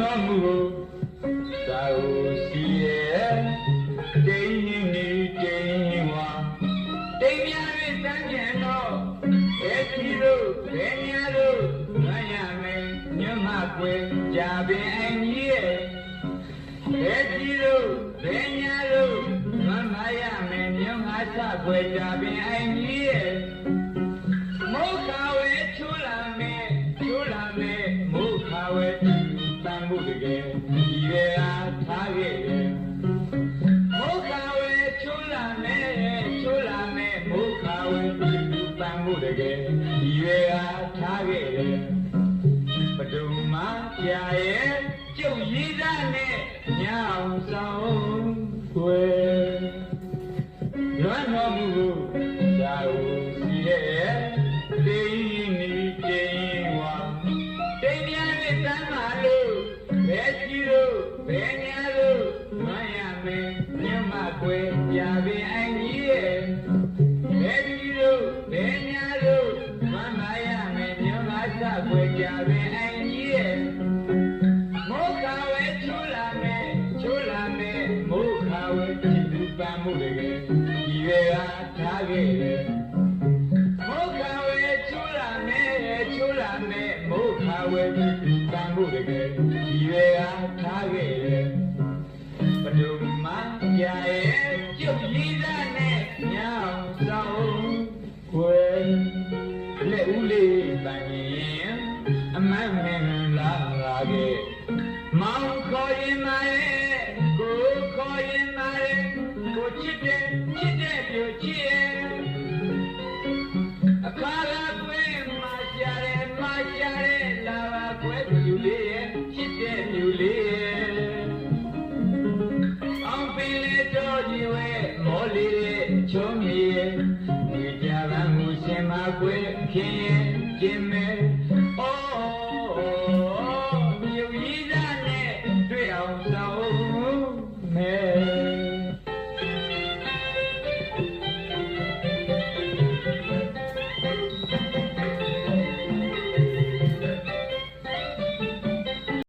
တော်မူကိုသာဝစီရဲ့တိန်နေတိန်ဝါတိန်များ၍တန်းကျင်တော့ဘယ်စီလို့ဘယ်များလို့ငါရမယ်ညမကွယ်ကြပင်အင်ကြီးရဲ့ဘယ်စီလို့ဘယ်များလို့ငါမရမယ်ညငါစကွယ်ကြပင်အင်ကြီး တန်မှုတကယ်ဒီရဲအားထားခဲ့တယ်ပဒုမကြာရဲ့ကျုပ်ရည်သားနဲ့ညောင်ဆောင်ွယ်လွမ်းတော်မူသာဝစီရဲ့တိန်နီတိန်ဝါတိန်များနဲ့တမ်းပါလို့ဘယ်ကြီးလို့ဘယ်ညာလို့မရမယ်ညမကွယ်ပြပင်အ မစကွယ်ပြပင်အင်ကြီးရဲ့ မောခဝဲချူလာမဲချူလာမဲမောခဝဲจิตူပန်မှုတကယ်ဒီရဲအားထားခဲ့တယ်မောခဝဲချူလာမဲချူလာမဲမောခဝဲจิตူပန်မှုတကယ်ဒီရဲအားထားခဲ့တယ်ဘဒုမကြာရဲ့ကျုပ်ရည်သား အမတ်မင်လာလာခဲ့မောင်ခေါ်ရင်မာရဲ့ကိုခေါ်ရင်မာရဲ့ကိုချစ်တယ်ချစ်တယ်ပြိုချစ်ရဲ့အခါလာကွေးမာရှာတယ်မာရှာတယ်လာပါကွယ်ပြူလေးရဲ့ချစ်တယ်ပြူလေးရဲ့အောင်ပင်လေတော်ကြီးဝဲမောလေးရဲ့ချုံးမီရဲ့ဒီကြမ်းမှုရှင်မကွယ်ခင်ရဲ့ကျင်မဲ No.